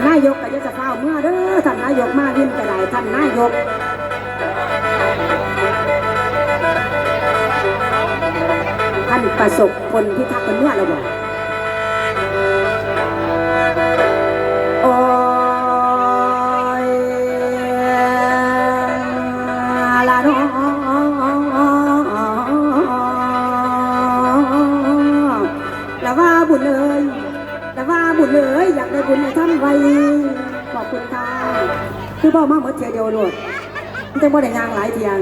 นนายกก็จะจะเฝ้าเมื่อเด้อท่านนายกมาดินก็ได้ท่านนายกท่านประสบผลพิทักษ์เป็นเมื่อเราบอก เลยอยากได้บุญให้ทำไว้ขอบคุณค่ะคือบอกมาหมดเทียวเดียวโลดมันจะบ่ได้ยางหลายเทียง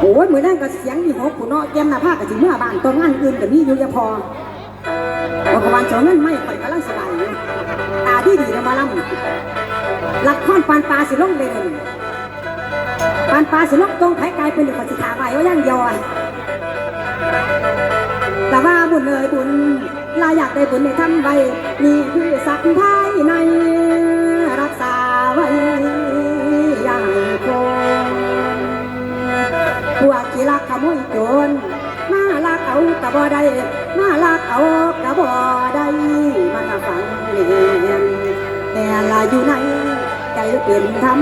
โอ้ยเหมือนั่นก็เสียงอยู่หกผู้เนาะแก้มหน้าผากกับสิเมื่อบ้านต้นงานอื่นกับนี่อยู่อยาพอบอกว่าวันเจ้านั้นไม่ข่อยกำลังสบายตาดีดีนะมาล่ำลักข้อนปานปลาสิลงเลยเลยวนี้ปานปลาสิลงตรงไผ่กลายเป็นเด็กสิขาไปว่าย่างยอนแต่ว่าบุญเลยบุญ ลาอยากได้บุญในทำไว้นี่คือสักภายในรักษาไว้อย่างคงพวกที่ลักขโมยโจรมาลักเอากระบ่ได้มาลักเอากระบ่ได้มันฟังเนียนแต่ละอยู่ในใจเป็นธร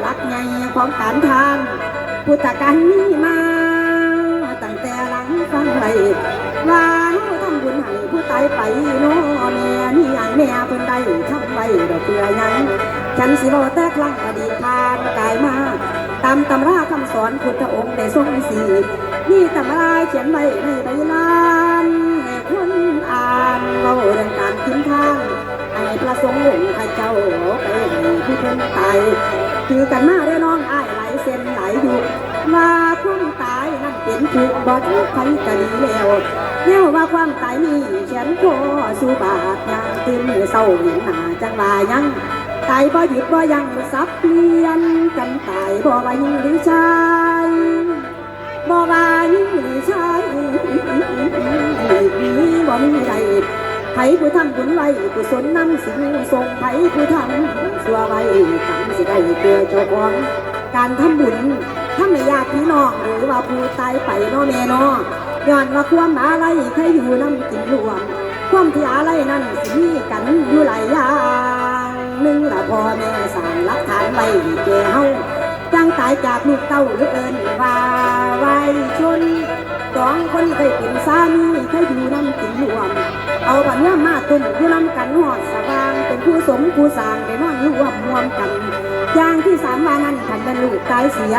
หลักไงของการทานพุทธการนี้มาตั้งแต่หลังฟังไว้ว่าเฮาทำบุญให้ผู้ตายไปโน่แม่นี่อย่างแม่เพิ่นได้ทำไว้ดอกเพื่อหยังฉันสิบอกแต่ครั้งอดีตผ่านกายมาตามตำราคำสอนพุทธองค์ได้ทรงสีนี่ตำราเขียนไว้ในใบลานให้คนอ่านเล่าเรื่องการทิ้งทางให้พระสงฆ์หลวงพระเจ้าไปให้ผู้เพิ่นตาย คือกันมาเด้น้องอ้ายหลเส้นไหลอยู่ว่าความตายนั่นเป็นทุกข์บ่ถูกใครก็ดีแล้วแนวว่าความตายนี่ฉันขอสู่บาทยางตื่นมือเศร้าเห็นหนาจังว่ายังตายบ่หยุดบ่ยังสับเปลี่ยนกันตายบ่ว่ายิงหรือชายบ่ว่ายิงหรือชายมีบ่มีใด ไผผู้ทำบุญไว้กุศลนำสิ่งส่งไผผู้ทำชั่วไว้ทำสิได้เพื่อเจ้าของการทำบุญทำในญาติพี่น้องหรือว่าผู้ตายไปเน้อแม่เน้อย้อนว่าความอะไรใครอยู่นำกินรวมความที่อะไรนั่นสิมีกันอยู่หลายอย่างหนึ่งละพ่อแม่สางหลักฐานไว้แก่เฮาจังตายจากลูกเต้าหรือเอินว่าไว้ชนสองคนเคยเป็นสามีเคยอยู่นำกินรวม เอาบันว่ามาตุ่มอยู่นำกันหอดสว่าง เป็นผู้สมผู้สางได้นอนร่วมรวมกันอย่างที่สามว่านั้นขันเป็นลูกตายเสีย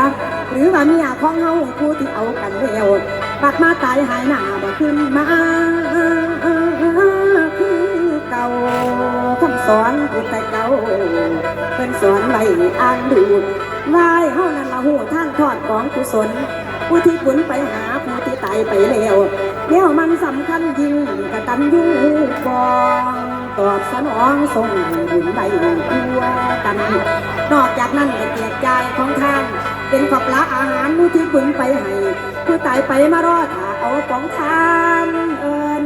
หรือว่ามียของเฮาผู้ที่เอากันเร็วปัดมาตายหายหน้าบ่ขึ้นมาคือเก่าคำสอนพุทธเจ้าเพิ่นสอนไว้อ่านดูวายเฮานั้นละหูท่านทอดของกุศลผู้ที่บุญไปหาผู้ที่ตายไปแล้ว แล้วมันสำคัญยิ่งกตัญญูบองตอบสนองส่งบุญไปทั่วกัน นอกจากนั้นก็แจกจ่ายของทาน เป็นขอบละอาหารผู้ที่บุญไปให้ผู้ตายไปมารอถาเอาของทานเอิน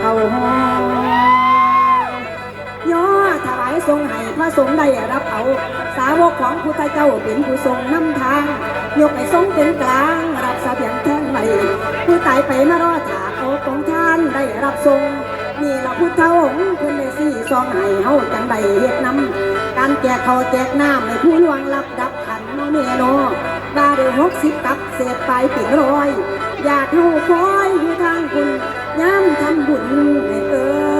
เข้าห้องย่อถวายทรงให้พระสงฆ์ได้รับเอา สาวกของพุทธเจ้าเป็นผู้ทรงนำทาง ยกให้ทรงเป็นกลางรับเสบียงทายไปมารอถาเอาของท่านได้รับทรงนี่ละพุทธองค์เพิ่นได้สี่ซองให้เฮาจังใดเฮ็ดนำการแจกข้าแจกน้ำให้ผู้ลวงลับดับขันเนาะแม่เนบาเดือหกสิบตับเศษไปปิดร้อย อยากเฮาคอยอยู่ทางคุณย้ำทำบุญให้เออ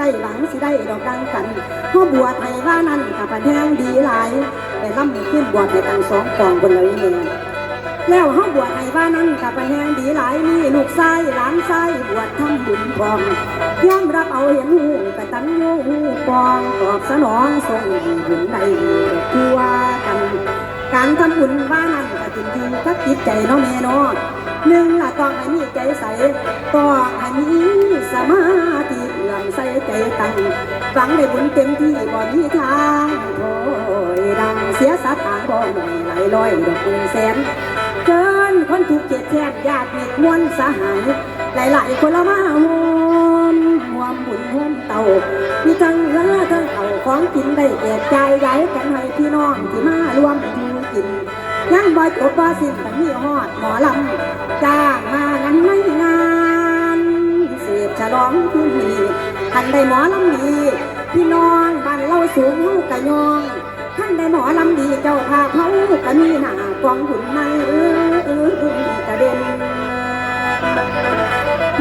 ไกลอยู่ไกลหวังสิได้ดอกดังกันเฮาบวชให้ว่านั้นกับแหงดีหลายแต่ล่ำขึ้นบวชให้ตั้งสองกองบนเลยแม่แล้วเฮาบวชให้ว่านั้นกับปัญญาดีหลายมีลูกชายหลานชายบวชทำบุญพร้อมยอมรับเอาเห็นหูกะตัญญูหูปองตอบสนองส่งบุญใดทั่วกันการทำบุญว่านั้นก็สิขึ้นอยู่กับจิตใจเน้องแม่เนาะ หนึ่งละต้องให้มีใจใสต้องให้มีสมาธิเลื่อมใสใจตั้งฟังได้บุญเต็มที่บ่มีทางโอยดังเสียสตางบ่หน่อยไหลลอยดอกเงินแสนเกินคนถูกเกียดแค้นญาติมิตรมวลสหายหลายๆคนละมาหวมหวมบุญหวมเต่ามีทั้งเงินและทั้งเอาของกินได้แจกจ่ายย้ายกันให้พี่น้องที่มารวมกินยังบ่จบบ่สิ้นแต่มีฮอดหมอลำ นี้ทันได้หมอลำดีพี่น้องบ้านเราสูงเฮากะยองท่านได้หมอลำดีเจ้าภาเขาก็มีหน้ากองหุ่นไม่เออเออเออกระเด็น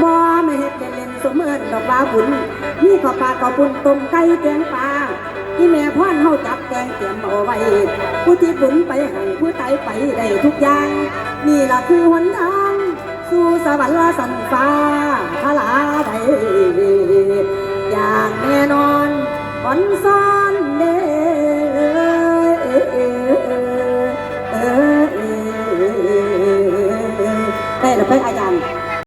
บ่ไม่เฮ็ดเล่นๆสมเอิญดอกว่าบุญมีข้าวปลาข้าวปุ้นต้มไก่แกงปลาที่แม่พ่อนเฮาจับแกงเตรียมเอาไว้ผู้ที่บุญไปให้ผู้ตายไปได้ทุกอย่างนี่ล่ะคือหนทาง สู่สวรรค์ละสันฟ้าทลาใดอย่างแน่นอนอ่อนซ้อนเด้อได้แล้วไปอ